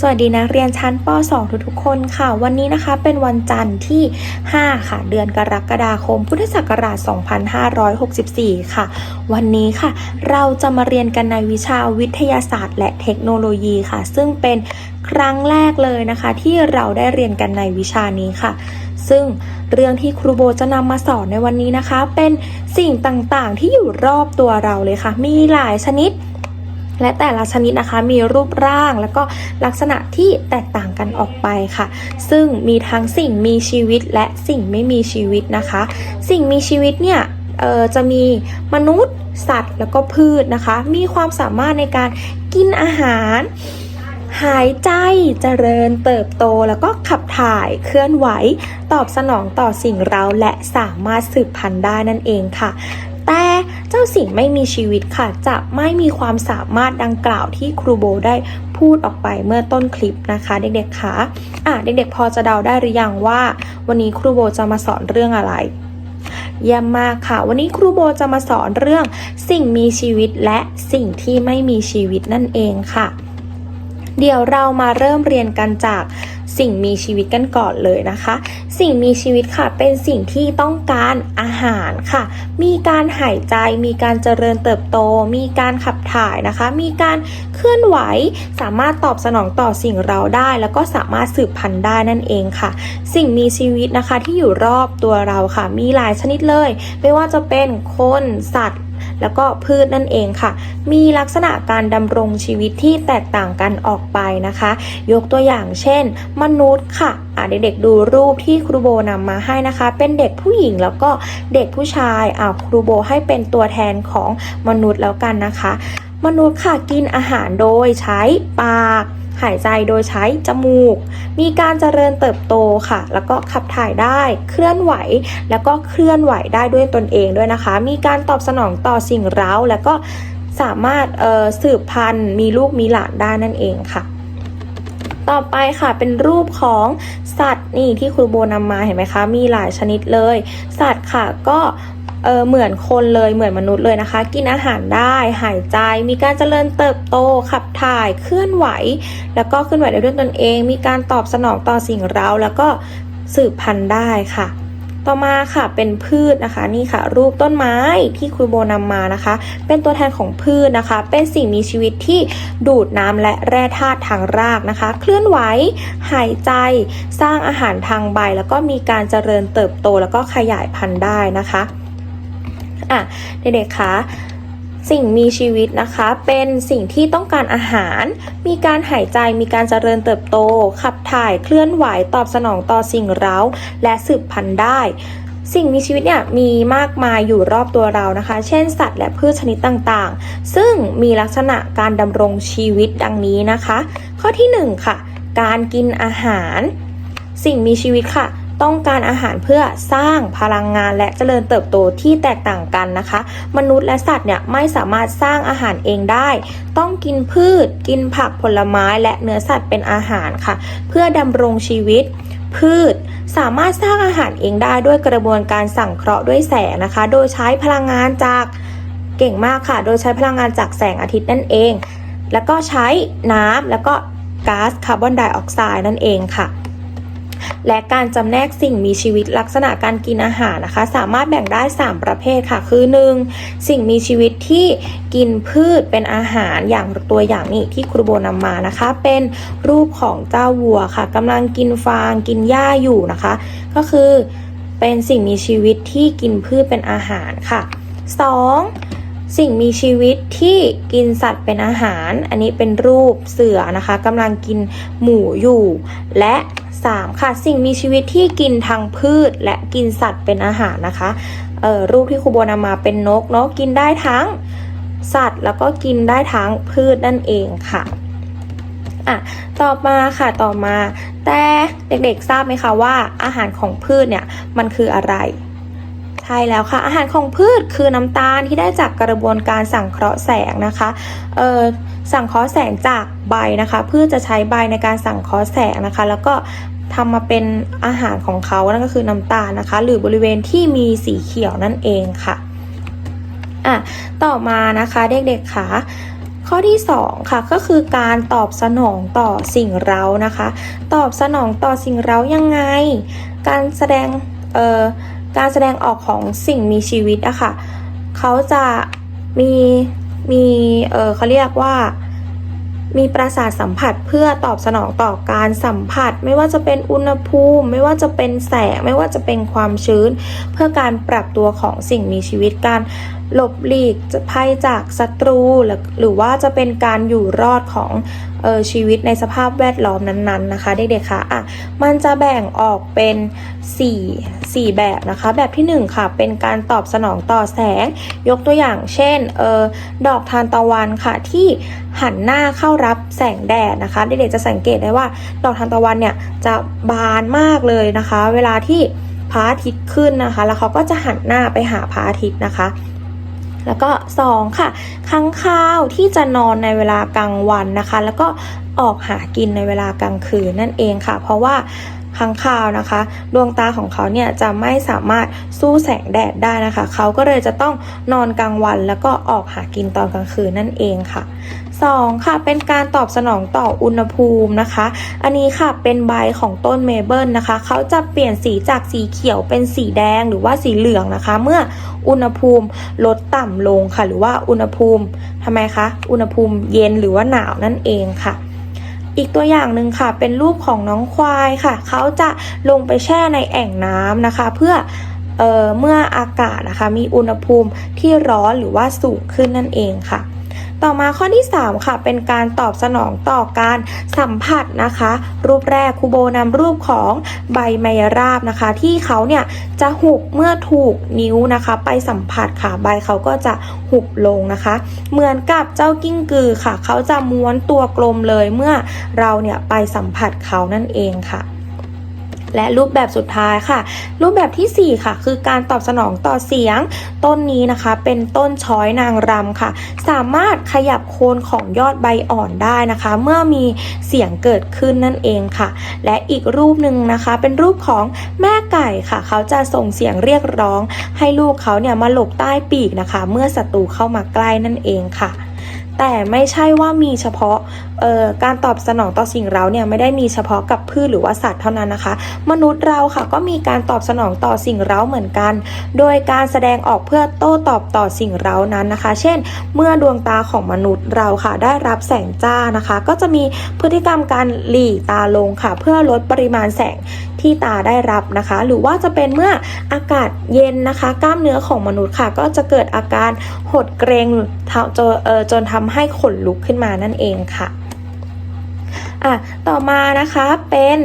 สวัสดีนักเรียนชั้นป .2 ทุกๆคนค่ะ วันนี้นะคะเป็นวันจันทร์ที่ 5 ค่ะ เดือนกรกฎาคม พุทธศักราช 2564 ค่ะ วันนี้ค่ะ เราจะมาเรียนกันในวิชาวิทยาศาสตร์ และเทคโนโลยีค่ะ ซึ่งเป็นครั้งแรกเลยนะคะ ที่เราได้เรียนกันในวิชานี้ค่ะ ซึ่งเรื่องที่ครูโบจะนำมาสอนในวันนี้นะคะ เป็นสิ่งต่างๆ ที่อยู่รอบตัวเราเลยค่ะ มีหลายชนิด และแต่ละชนิดนะคะมีรูปร่างแล้วก็ลักษณะที่แตกต่างกันออกไปค่ะ ซึ่งมีทั้งสิ่งมีชีวิตและสิ่งไม่มีชีวิตนะคะ สิ่งมีชีวิตเนี่ยจะมีมนุษย์ สัตว์ แล้วก็พืชนะคะ มีความสามารถในการกินอาหาร หายใจเจริญเติบโตแล้วก็ขับถ่ายเคลื่อนไหว ตอบสนองต่อสิ่งเร้าและสามารถสืบพันธุ์ได้นั่นเองค่ะ แต่ เจ้าสิ่งไม่มีชีวิตค่ะ จะไม่มีความสามารถดังกล่าวที่ครูโบได้พูดออกไปเมื่อต้นคลิปนะคะ เด็กๆคะอะเด็กๆ พอจะเดาได้หรือยังว่า วันนี้ครูโบจะมาสอนเรื่องอะไรเยี่ยมมากค่ะ วันนี้ครูโบจะมาสอนเรื่อง สิ่งมีชีวิตและสิ่งที่ไม่มีชีวิตนั่นเองค่ะ เดี๋ยวเรามาเริ่มเรียนกันจาก สิ่งมีชีวิตกันก่อนเลยนะคะ สิ่งมีชีวิตค่ะ เป็นสิ่งที่ต้องการอาหารค่ะ มีการหายใจ มีการเจริญเติบโต มีการขับถ่ายนะคะ มีการเคลื่อนไหว สามารถตอบสนองต่อสิ่งเราได้ แล้วก็สามารถสืบพันธุ์ได้นั่นเองค่ะ สิ่งมีชีวิตนะคะที่อยู่รอบตัวเราค่ะ มีหลายชนิดเลย ไม่ว่าจะเป็นคน สัตว์ แล้วก็พืชนั่นเองค่ะ มีลักษณะการดำรงชีวิตที่แตกต่างกันออกไปนะคะ ยกตัวอย่างเช่น มนุษย์ค่ะอะเด็กๆดูรูปที่ครูโบนำมาให้นะคะ เป็นเด็กผู้หญิงแล้วก็เด็กผู้ชายอะครูโบให้เป็นตัวแทนของมนุษย์แล้วกันนะคะ มนุษย์ค่ะกินอาหารโดยใช้ปาก หายใจโดยใช้จมูก มีการเจริญเติบโตค่ะ แล้วก็ขับถ่ายได้ เคลื่อนไหว แล้วก็เคลื่อนไหวได้ด้วยตนเองด้วยนะคะ มีการตอบสนองต่อสิ่งเร้า แล้วก็สามารถสืบพันธุ์ มีลูกมีหลานได้นั่นเองค่ะ ต่อไปค่ะเป็นรูปของสัตว์นี่ที่ครูโบนำมาเห็นไหมคะ มีหลายชนิดเลย สัตว์ค่ะก็ เออเหมือนคนเลยเหมือนมนุษย์เลยนะคะ กินอาหารได้ หายใจ มีการเจริญเติบโตขับถ่ายเคลื่อนไหว แล้วก็เคลื่อนไหวได้ด้วยตนเอง มีการตอบสนองต่อสิ่งเร้า แล้วก็สืบพันธุ์ได้ค่ะ ต่อมาค่ะเป็นพืชนะคะนี่ค่ะ รูปต้นไม้ที่ครูโบนำมานะคะ เป็นตัวแทนของพืชนะคะ เป็นสิ่งมีชีวิตที่ดูดน้ำและแร่ธาตุทางรากนะคะ เคลื่อนไหว หายใจ สร้างอาหารทางใบ แล้วก็มีการเจริญเติบโต แล้วก็ขยายพันธุ์ได้นะคะ อะเด็กๆคะสิ่งมีชีวิตนะคะเป็นสิ่งที่ต้องการอาหาร มีการหายใจมีการเจริญเติบโต ขับถ่ายเคลื่อนไหวตอบสนองต่อสิ่งเร้า และสืบพันธุ์ได้ สิ่งมีชีวิตเนี่ยมีมากมายอยู่รอบตัวเรานะคะ เช่นสัตว์และพืชชนิดต่างๆ ซึ่งมีลักษณะการดำรงชีวิตดังนี้นะคะ ข้อที่หนึ่งค่ะ การกินอาหาร สิ่งมีชีวิตค่ะ ต้องการอาหารเพื่อสร้างพลังงานและเจริญเติบโตที่แตกต่างกันนะคะ มนุษย์และสัตว์เนี่ยไม่สามารถสร้างอาหารเองได้ ต้องกินพืช กินผักผลไม้และเนื้อสัตว์เป็นอาหารค่ะ เพื่อดำรงชีวิตพืชสามารถสร้างอาหารเองได้ด้วยกระบวนการสั่งเคราะห์ด้วยแสงนะคะ โดยใช้พลังงานจากเก่งมากค่ะ โดยใช้พลังงานจากแสงอาทิตย์นั่นเอง แล้วก็ใช้น้ำแล้วก็ก๊าซคาร์บอนไดออกไซด์นั่นเองค่ะ และการจำแนกสิ่งมีชีวิตลักษณะการกินอาหารนะคะ สามารถแบ่งได้ 3 ประเภทค่ะ คือ 1. สิ่งมีชีวิตที่กินพืชเป็นอาหารอย่างตัวอย่างนี้ที่ครูโบนำมานะคะ เป็นรูปของเจ้าวัวค่ะกำลังกินฟางกินหญ้าอยู่นะคะ ก็คือเป็นสิ่งมีชีวิตที่กินพืชเป็นอาหารค่ะ 2. สิ่งมีชีวิตที่กินสัตว์เป็นอาหาร อันนี้เป็นรูปเสือนะคะกำลังกินหมูอยู่ และ 3. ค่ะสิ่งมีชีวิตที่กินทั้งพืชและกินสัตว์เป็นอาหารนะคะรูปที่ครูโบนำมาเป็นนกเนาะกินได้ทั้งสัตว์ แล้วก็กินได้ทั้งพืชนั่นเองค่ะอะต่อมาค่ะต่อมา แต่เด็กๆทราบไหมคะว่าอาหารของพืชเนี่ยมันคืออะไรใช่แล้วค่ะอาหารของพืชคือน้ำตาลที่ได้จากกระบวนการสังเคราะห์แสงนะคะเอ่อ สังเคราะห์แสงจากใบนะคะพืชจะใช้ใบในการสังเคราะห์แสงนะคะ แล้วก็ทำมาเป็นอาหารของเขานั่นก็คือน้ำตาลนะคะ หรือบริเวณที่มีสีเขียวนั่นเองค่ะอะต่อมานะคะเด็กๆค่ะข้อที่ 2 ค่ะก็คือการตอบสนองต่อสิ่งเร้านะคะ ตอบสนองต่อสิ่งเร้ายังไง การแสดงเอ่อการแสดงออกของสิ่งมีชีวิตอะค่ะเขาจะมี มีเออเขาเรียกว่า มีประสาทสัมผัสเพื่อตอบสนองต่อการสัมผัส ไม่ว่าจะเป็นอุณหภูมิ ไม่ว่าจะเป็นแสง ไม่ว่าจะเป็นความชื้น เพื่อการปรับตัวของสิ่งมีชีวิตการ หลบหลีกภัยจากศัตรูหรือหรือว่าจะเป็นการอยู่รอดของออชีวิตในสภาพแวดล้อมนั้นๆนะคะเด็กๆคะอะมันจะแบ่งออกเป็น 4 4 แบบนะคะ แบบที่ 1 ค่ะ เป็นการตอบสนองต่อแสง ยกตัวอย่างเช่นเออดอกทานตะวันค่ะที่หันหน้าเข้ารับแสงแดดนะคะ เด็กๆจะสังเกตได้ว่า ดอกทานตะวันเนี่ยจะบานมากเลยนะคะ เวลาที่พระอาทิตย์ขึ้นนะคะ แล้วเขาก็จะหันหน้าไปหาพระอาทิตย์นะคะ แล้วก็ 2 ค่ะค้างคาวที่จะนอนในเวลากลางวันนะคะ แล้วก็ออกหากินในเวลากลางคืนนั่นเองค่ะ เพราะว่า ค้างคาวนะคะ ดวงตาของเขาเนี่ยจะไม่สามารถสู้แสงแดดได้นะคะ เขาก็เลยจะต้องนอนกลางวันแล้วก็ออกหากินตอนกลางคืนนั่นเองค่ะ 2. ค่ะ เป็นการตอบสนองต่ออุณหภูมินะคะ อันนี้ค่ะเป็นใบของต้นเมเบิลนะคะ เขาจะเปลี่ยนสีจากสีเขียวเป็นสีแดงหรือว่าสีเหลืองนะคะ เมื่ออุณหภูมิลดต่ำลงค่ะ หรือว่าอุณหภูมิทำไมคะ อุณหภูมิเย็นหรือว่าหนาวนั่นเองค่ะ อีกตัวอย่างหนึ่งค่ะ เป็นรูปของน้องควายค่ะ เขาจะลงไปแช่ในแอ่งน้ำนะคะ เพื่อเออเมื่ออากาศนะคะ มีอุณหภูมิที่ร้อนหรือว่าสูงขึ้นนั่นเองค่ะ ต่อมาข้อที่ 3 ค่ะ เป็นการตอบสนองต่อการสัมผัสนะคะ รูปแรกครูโบนำรูปของใบไมราบนะคะ ที่เขาเนี่ยจะหุบเมื่อถูกนิ้วนะคะ ไปสัมผัสค่ะใบเขาก็จะหุบลงนะคะ เหมือนกับเจ้ากิ้งกือค่ะ เขาจะม้วนตัวกลมเลยเมื่อเราเนี่ยไปสัมผัสเขานั่นเองค่ะ และรูปแบบสุดท้ายค่ะ รูปแบบทีสี่ 4 ค่ะ คือการตอบสนองต่อเสียง ต้นนี้นะคะ เป็นต้นช้อยนางรำค่ะ สามารถขยับโคนของยอดใบอ่อนได้นะคะ เมื่อมีเสียงเกิดขึ้นนั่นเองค่ะ และอีกรูปหนึ่งนะคะ เป็นรูปของแม่ไก่ค่ะ เขาจะส่งเสียงเรียกร้อง ให้ลูกเขาเนี่ยมาหลบใต้ปีกนะคะ เมื่อศัตรูเข้ามาใกล้นั่นเองค่ะ แต่ไม่ใช่ว่ามีเฉพาะเอ่อการตอบสนองต่อสิ่งเร้าเนี่ยไม่ได้มีเฉพาะกับพืชหรือว่าสัตว์เท่านั้นนะคะ มนุษย์เราค่ะก็มีการตอบสนองต่อสิ่งเร้าเหมือนกัน โดยการแสดงออกเพื่อโต้ตอบต่อสิ่งเร้านั้นนะคะ เช่น เมื่อดวงตาของมนุษย์เราค่ะ ได้รับแสงจ้านะคะ ก็จะมีพฤติกรรมการหลีตาลงค่ะ เพื่อลดปริมาณแสงที่ตาได้รับนะคะ หรือว่าจะเป็นเมื่ออากาศเย็นนะคะ กล้ามเนื้อของมนุษย์ค่ะ ก็จะเกิดอาการหดเกรงจนเอ่อจนทำให้ขนลุกขึ้นมานั่นเองค่ะอะต่อมานะคะเป็น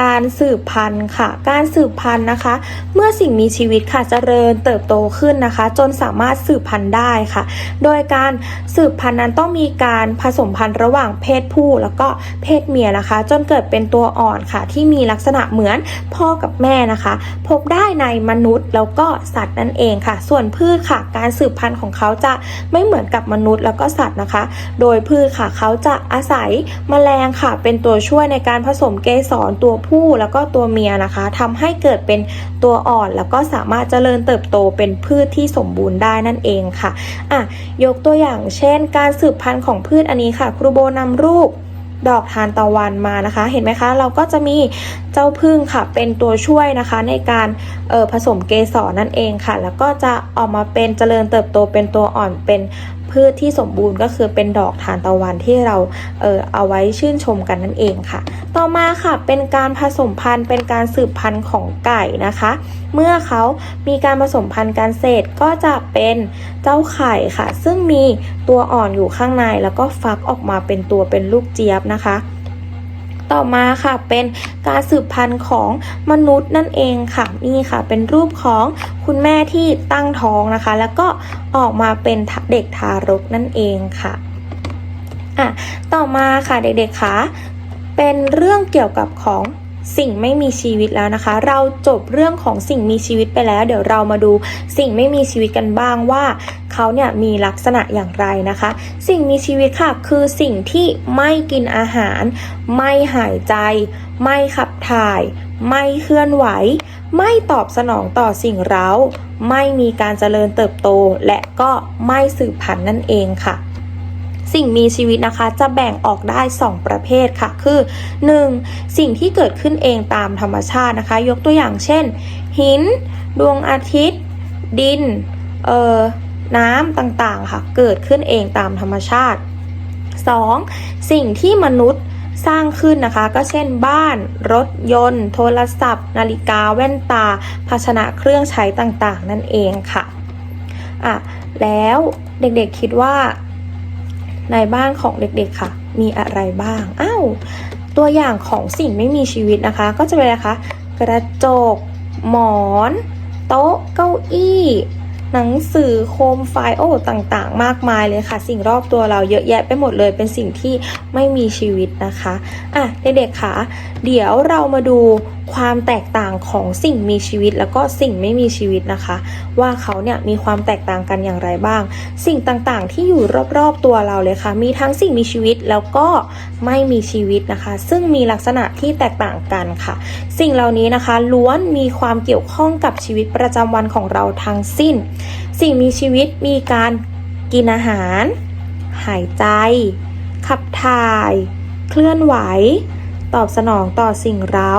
การสืบพันธุ์ค่ะ การสืบพันธุ์นะคะ เมื่อสิ่งมีชีวิตค่ะเจริญเติบโตขึ้นนะคะ จนสามารถสืบพันธุ์ได้ค่ะ โดยการสืบพันธุ์นั้นต้องมีการผสมพันธุ์ระหว่างเพศผู้แล้วก็เพศเมียนะคะ จนเกิดเป็นตัวอ่อนค่ะ ที่มีลักษณะเหมือนพ่อกับแม่นะคะ พบได้ในมนุษย์แล้วก็สัตว์นั่นเองค่ะ ส่วนพืชค่ะ การสืบพันธุ์ของเขาจะไม่เหมือนกับมนุษย์แล้วก็สัตว์นะคะ โดยพืชค่ะเขาจะอาศัยแมลงค่ะ เป็นตัวช่วยในการผสมเกสรตัวผู้แล้วก็ตัวเมียนะคะทำให้เกิดเป็นตัวอ่อนแล้วก็สามารถเจริญเติบโตเป็นพืชที่สมบูรณ์ได้นั่นเองค่ะอะยกตัวอย่างเช่น การสืบพันธุ์ของพืชอันนี้ค่ะ ครูโบนำรูปดอกทานตะวันมานะคะ เห็นไหมคะ เราก็จะมีเจ้าพึ่งค่ะ เป็นตัวช่วยนะคะในการออผสมเกสรนั่นเองค่ะ แล้วก็จะออกมาเป็นเจริญเติบโตเป็นตัวอ่อนเป็น พืชที่สมบูรณ์ก็คือเป็นดอกทานตะวันที่เราเออเอาไว้ชื่นชมกันนั่นเองค่ะ ต่อมาค่ะเป็นการผสมพันธุ์ เป็นการสืบพันธุ์ของไก่นะคะ เมื่อเขามีการผสมพันธุ์การเสร็จก็จะเป็นเจ้าไข่ค่ะ ซึ่งมีตัวอ่อนอยู่ข้างในแล้วก็ฟักออกมาเป็นตัวเป็นลูกเจี๊ยบนะคะ ต่อมาค่ะเป็นการสืบพันธุ์ของมนุษย์นั่นเองค่ะนี่ค่ะ เป็นรูปของคุณแม่ที่ตั้งท้องนะคะ แล้วก็ออกมาเป็นเด็กทารกนั่นเองค่ะอะต่อมาค่ะเด็กๆคะเป็นเรื่องเกี่ยวกับของ สิ่งไม่มีชีวิตแล้วนะคะ เราจบเรื่องของสิ่งมีชีวิตไปแล้ว เดี๋ยวเรามาดูสิ่งไม่มีชีวิตกันบ้างว่าเขาเนี่ยมีลักษณะอย่างไรนะคะ สิ่งมีชีวิตค่ะคือสิ่งที่ไม่กินอาหาร ไม่หายใจ ไม่ขับถ่าย ไม่เคลื่อนไหว ไม่ตอบสนองต่อสิ่งเร้า ไม่มีการเจริญเติบโต และก็ไม่สืบพันธุ์นั่นเองค่ะ สิ่งมีชีวิตนะคะจะแบ่งออกได้ 2 ประเภทค่ะ คือ 1. สิ่งที่เกิดขึ้นเองตามธรรมชาตินะคะ ยกตัวอย่างเช่น หิน ดวงอาทิตย์ ดิน เอ่อ น้ำต่างๆ ค่ะ เกิดขึ้นเองตามธรรมชาติ 2. สิ่งที่มนุษย์สร้างขึ้นนะคะ ก็เช่นบ้าน รถยนต์ โทรศัพท์ นาฬิกาแว่นตา ภาชนะเครื่องใช้ต่างๆ นั่นเองค่ะอะ แล้วเด็กๆคิดว่า ในบ้านของเด็กๆค่ะ มีอะไรบ้างอ้าวตัวอย่างของสิ่งไม่มีชีวิตนะคะ ก็จะเป็นอะไรคะ กระจก หมอน โต๊ะ เก้าอี้ หนังสือโคมไฟโอ้ต่างๆ มากมายเลยค่ะ สิ่งรอบตัวเราเยอะแยะไปหมดเลย เป็นสิ่งที่ไม่มีชีวิตนะคะอะเด็กๆค่ะ เดี๋ยวเรามาดูความแตกต่างของสิ่งมีชีวิตแล้วก็สิ่งไม่มีชีวิตนะคะ ว่าเขาเนี่ยมีความแตกต่างกันอย่างไรบ้าง สิ่งต่างๆ ที่อยู่รอบๆตัวเราเลยค่ะ มีทั้งสิ่งมีชีวิตแล้วก็ไม่มีชีวิตนะคะ ซึ่งมีลักษณะที่แตกต่างกันค่ะ สิ่งเหล่านี้นะคะล้วนมีความเกี่ยวข้องกับชีวิตประจำวันของเราทั้งสิ้นสิ่งมีชีวิตมีการกินอาหาร หายใจ ขับถ่าย เคลื่อนไหว ตอบสนองต่อสิ่งเร้า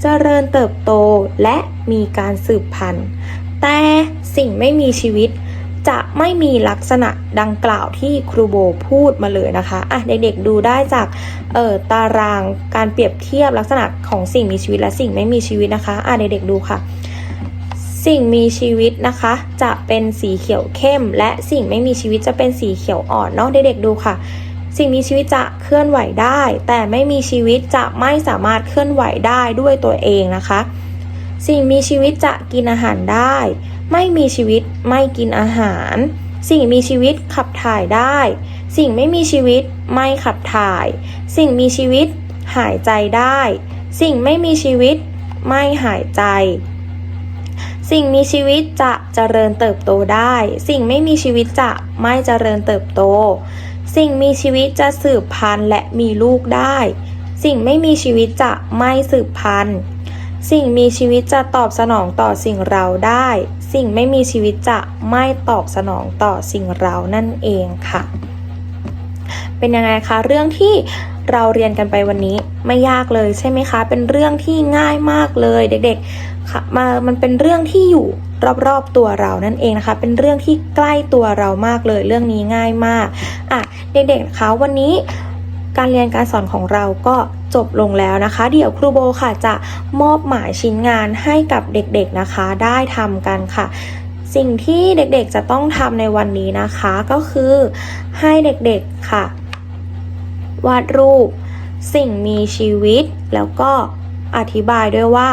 เจริญเติบโตและมีการสืบพันธุ์ แต่สิ่งไม่มีชีวิตจะไม่มีลักษณะดังกล่าวที่ครูโบพูดมาเลยนะคะ อะเด็กๆดูได้จากเอ่อตารางการเปรียบเทียบลักษณะของสิ่งมีชีวิตและสิ่งไม่มีชีวิตนะคะ อะเด็กๆดูค่ะ สิ่งมีชีวิตนะคะ จะเป็นสีเขียวเข้ม และสิ่งไม่มีชีวิตจะเป็นสีเขียวอ่อนเนาะเด็กๆดูค่ะ สิ่งมีชีวิตจะเคลื่อนไหวได้ แต่ไม่มีชีวิตจะไม่สามารถเคลื่อนไหวได้ด้วยตัวเองนะคะ สิ่งมีชีวิตจะกินอาหารได้ ไม่มีชีวิตไม่กินอาหาร สิ่งมีชีวิตขับถ่ายได้ สิ่งไม่มีชีวิตไม่ขับถ่าย สิ่งมีชีวิตหายใจได้ สิ่งไม่มีชีวิตไม่หายใจ สิ่งมีชีวิตจะเจริญเติบโตได้ สิ่งไม่มีชีวิตจะไม่เจริญเติบโต สิ่งมีชีวิตจะสืบพันธุ์และมีลูกได้ สิ่งไม่มีชีวิตจะไม่สืบพันธุ์ สิ่งมีชีวิตจะตอบสนองต่อสิ่งเราได้ สิ่งไม่มีชีวิตจะไม่ตอบสนองต่อสิ่งเรานั่นเองค่ะ เป็นยังไงคะเรื่องที่ เราเรียนกันไปวันนี้ไม่ยากเลยใช่ไหมคะ เป็นเรื่องที่ง่ายมากเลยเด็กๆค่ะมามันเป็นเรื่องที่อยู่รอบๆตัวเรานั่นเองนะคะ เป็นเรื่องที่ใกล้ตัวเรามากเลย เรื่องนี้ง่ายมากอะเด็กๆนะคะวันนี้การเรียนการสอนของเราก็จบลงแล้วนะคะ เดี๋ยวครูโบค่ะจะมอบหมายชิ้นงานให้กับเด็กๆนะคะ ได้ทำกันค่ะ สิ่งที่เด็กๆจะต้องทำในวันนี้นะคะ ก็คือให้เด็กๆค่ะ วาดรูป สิ่งมีชีวิต แล้วก็อธิบายด้วยว่า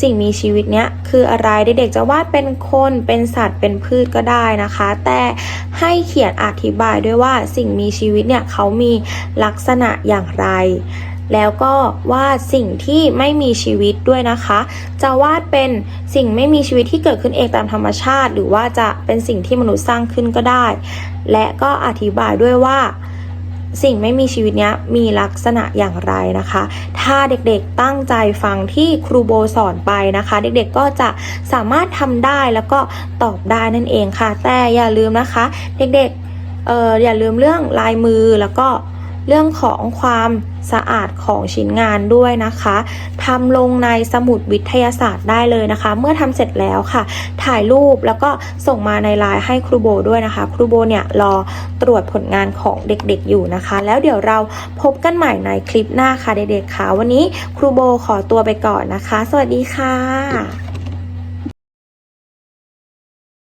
สิ่งมีชีวิตเนี้ยคืออะไรเด็กๆจะวาดเป็นคนเป็นสัตว์เป็นพืชก็ได้นะคะ แต่ให้เขียนอธิบายด้วยว่าสิ่งมีชีวิตเนี่ยเขามีลักษณะอย่างไรแล้วก็วาดสิ่งที่ไม่มีชีวิตด้วยนะคะ จะวาดเป็นสิ่งไม่มีชีวิตที่เกิดขึ้นเองตามธรรมชาติ หรือว่าจะเป็นสิ่งที่มนุษย์สร้างขึ้นก็ได้ และก็อธิบายด้วยว่า สิ่งไม่มีชีวิตเนี้ยมีลักษณะอย่างไรนะคะ ถ้าเด็กๆตั้งใจฟังที่ครูโบสอนไปนะคะ เด็กๆก็จะสามารถทำได้แล้วก็ตอบได้นั่นเองค่ะ แต่อย่าลืมนะคะ เด็กๆเอ่ออย่าลืมเรื่องลายมือแล้วก็ เรื่องของความสะอาดของชิ้นงานด้วยนะคะทำลงในสมุดวิทยาศาสตร์ได้เลยนะคะ เมื่อทำเสร็จแล้วค่ะ ถ่ายรูปแล้วก็ส่งมาในไลน์ให้ครูโบด้วยนะคะ ครูโบเนี่ยรอตรวจผลงานของเด็กๆอยู่นะคะ แล้วเดี๋ยวเราพบกันใหม่ในคลิปหน้าค่ะเด็กๆค่ะวันนี้ครูโบขอตัวไปก่อนนะคะ สวัสดีค่ะ